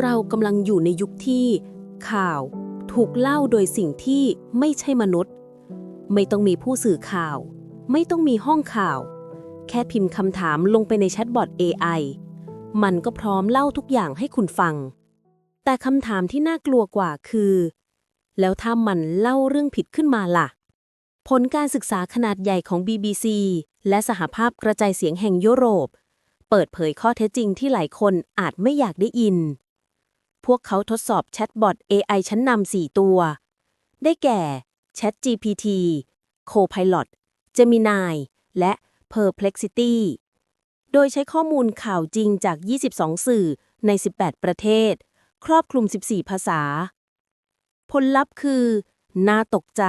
เรากำลังอยู่ในยุคที่ ข่าวถูกเล่าโดยสิ่งที่ไม่ใช่มนุษย์ ไม่ต้องมีผู้สื่อข่าว ไม่ต้องมีห้องข่าว แค่พิมพ์คำถามลงไปในแชทบอท AI มันก็พร้อมเล่าทุกอย่างให้คุณฟัง แต่คำถามที่น่ากลัวกว่าคือ แล้วถ้ามันเล่าเรื่องผิดขึ้นมาล่ะ ผลการศึกษาขนาดใหญ่ของ BBC และสหภาพกระจายเสียงแห่งยุโรป เปิดเผยข้อเท็จจริงที่หลายคนอาจไม่อยากได้ยิน พวกเขาทดสอบแชทบอท AI ชั้นนำ4ตัว ได้แก่ ChatGPT Copilot Gemini และ Perplexity โดยใช้ข้อมูลข่าวจริงจาก 22 สื่อใน 18 ประเทศ ครอบคลุม 14 ภาษา ผลลัพธ์คือ น่าตกใจ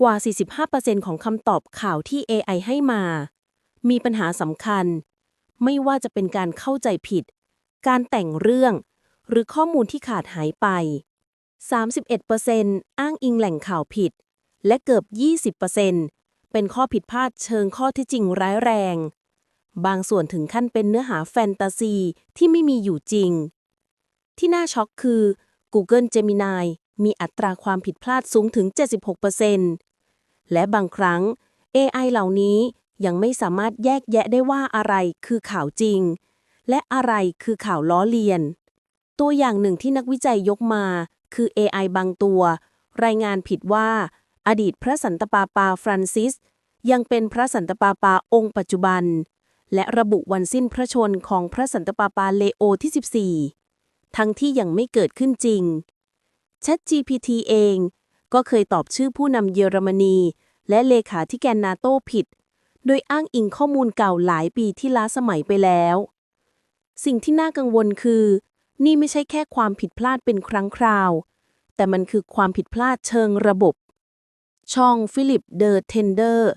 กว่า 45%ของคำตอบข่าวที่ AI ให้มา มีปัญหาสำคัญ ไม่ว่าจะเป็นการเข้าใจผิด การแต่งเรื่อง หรือข้อมูลที่ขาดหายไป 31%อ้างอิงแหล่งข่าวผิด และเกือบ 20%เป็นข้อผิดพลาดเชิงข้อที่จริงร้ายแรง บางส่วนถึงขั้นเป็นเนื้อหาแฟนตาซีที่ไม่มีอยู่จริง ที่น่าช็อกคือ Google Gemini มีอัตราความผิดพลาดสูงถึง 76%และบางครั้ง AI เหล่านี้ยังไม่สามารถแยกแยะได้ว่าอะไรคือข่าวจริง และอะไรคือข่าวล้อเลียน ตัวอย่างหนึ่งที่นักวิจัยยกมา คือ AI บางตัว รายงานผิดว่า อดีตพระสันตะปาปาฟรานซิส ยังเป็นพระสันตะปาปาองค์ปัจจุบัน และระบุวันสิ้นพระชนของพระสันตะปาปาเลโอที่ 14 ทั้งที่ยังไม่เกิดขึ้นจริง ChatGPT เองก็เคยตอบชื่อผู้นำเยอรมนี และเลขาธิการนาโต้ผิด โดยอ้างอิงข้อมูลเก่าหลายปีที่ล้าสมัยไปแล้ว สิ่งที่น่ากังวลคือ นี่ไม่ใช่แค่ความผิดพลาดเป็นครั้งคราว แต่มันคือความผิดพลาดเชิงระบบ ช่องฟิลิปเดอเทนเดอร์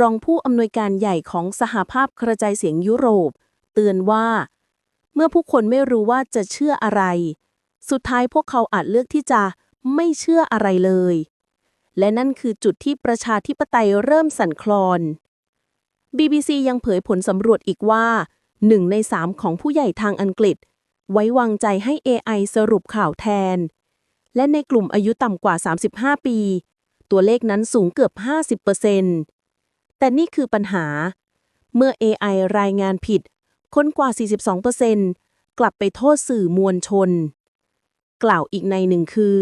รองผู้อำนวยการใหญ่ของสหภาพกระจายเสียงยุโรป เตือนว่า เมื่อผู้คนไม่รู้ว่าจะเชื่ออะไร สุดท้ายพวกเขาอาจเลือกที่จะไม่เชื่ออะไรเลย และนั่นคือจุดที่ประชาธิปไตยเริ่มสั่นคลอน BBC ยังเผยผลสำรวจอีกว่าหนึ่งในสามของผู้ใหญ่ทางอังกฤษ ไว้วางใจให้ AI สรุปข่าวแทน และในกลุ่มอายุต่ำกว่า 35 ปี ตัวเลขนั้นสูงเกือบ 50%แต่นี่คือปัญหา เมื่อ AI รายงานผิด คนกว่า 42%กลับไปโทษสื่อมวลชน กล่าวอีกในหนึ่งคือ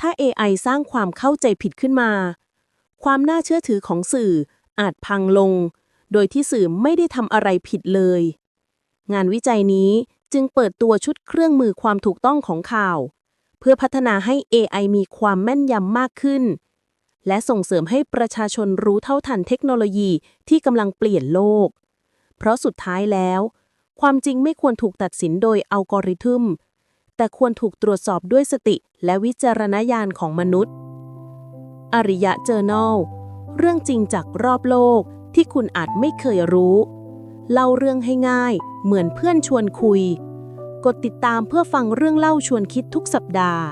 ถ้า AI สร้างความเข้าใจผิดขึ้นมา ความน่าเชื่อถือของสื่ออาจพังลง โดยที่สื่อไม่ได้ทำอะไรผิดเลย งานวิจัยนี้ จึงเปิดตัวชุดเครื่องมือความถูกต้องของข่าว เพื่อพัฒนาให้ AI มีความแม่นยำมากขึ้น และส่งเสริมให้ประชาชนรู้เท่าทันเทคโนโลยีที่กำลังเปลี่ยนโลก เพราะสุดท้ายแล้ว ความจริงไม่ควรถูกตัดสินโดยอัลกอริทึม แต่ควรถูกตรวจสอบด้วยสติและวิจารณญาณของมนุษย์ อริยะเจอร์นลเรื่องจริงจากรอบโลกที่คุณอาจไม่เคยรู้ เล่าเรื่องให้ง่าย เหมือนเพื่อนชวนคุย กดติดตามเพื่อฟังเรื่องเล่าชวนคิดทุกสัปดาห์